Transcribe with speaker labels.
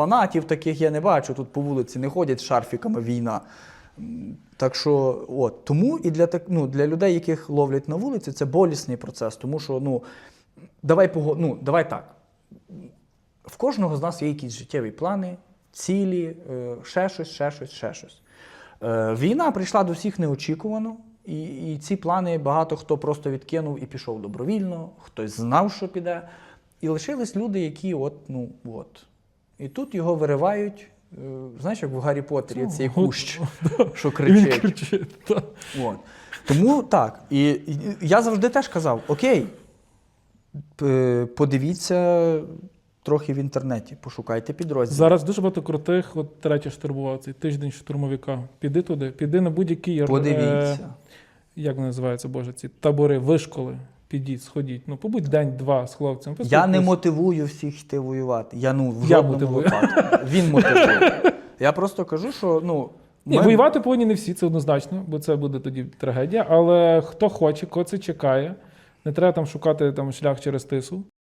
Speaker 1: Фанатів таких я не бачу. Тут по вулиці не ходять з шарфіками війна. Так що, от тому і для ну, для людей, яких ловлять на вулиці, це болісний процес. Тому що, ну, давай пого... ну, давай так. В кожного з нас є якісь життєві плани, цілі, е, ще щось, ще щось, ще щось. Е, Війна прийшла до всіх неочікувано, і, і ці плани багато хто просто відкинув і пішов добровільно, хтось знав, що піде. І лишились люди, які от, ну, от. І тут його виривають, е, знаєш, як в Гаррі Поттері цей кущ, що
Speaker 2: І він
Speaker 1: кричить. От. Тому так. І, я завжди теж казав: окей, подивіться трохи в інтернеті, пошукайте підрозділ.
Speaker 2: Зараз дуже багато крутих, от третя штурмова, цей тиждень штурмовика. Піди туди, піди на будь-який е,
Speaker 1: Подивіться.
Speaker 2: як вони називаються, Боже, ці табори, вишколи. Підіть, сходіть. Ну, побудь день-два з хлопцем.
Speaker 1: Я не мотивую всіх йти воювати. Я ну в
Speaker 2: Я
Speaker 1: жодному
Speaker 2: мотивую.
Speaker 1: випадку. Він мотивує. Я просто кажу, що ну
Speaker 2: Ні,
Speaker 1: ми-
Speaker 2: воювати повинні не всі, це однозначно, бо це буде тоді трагедія. Але хто хоче, кого це чекає, не треба там шукати там шлях через тису.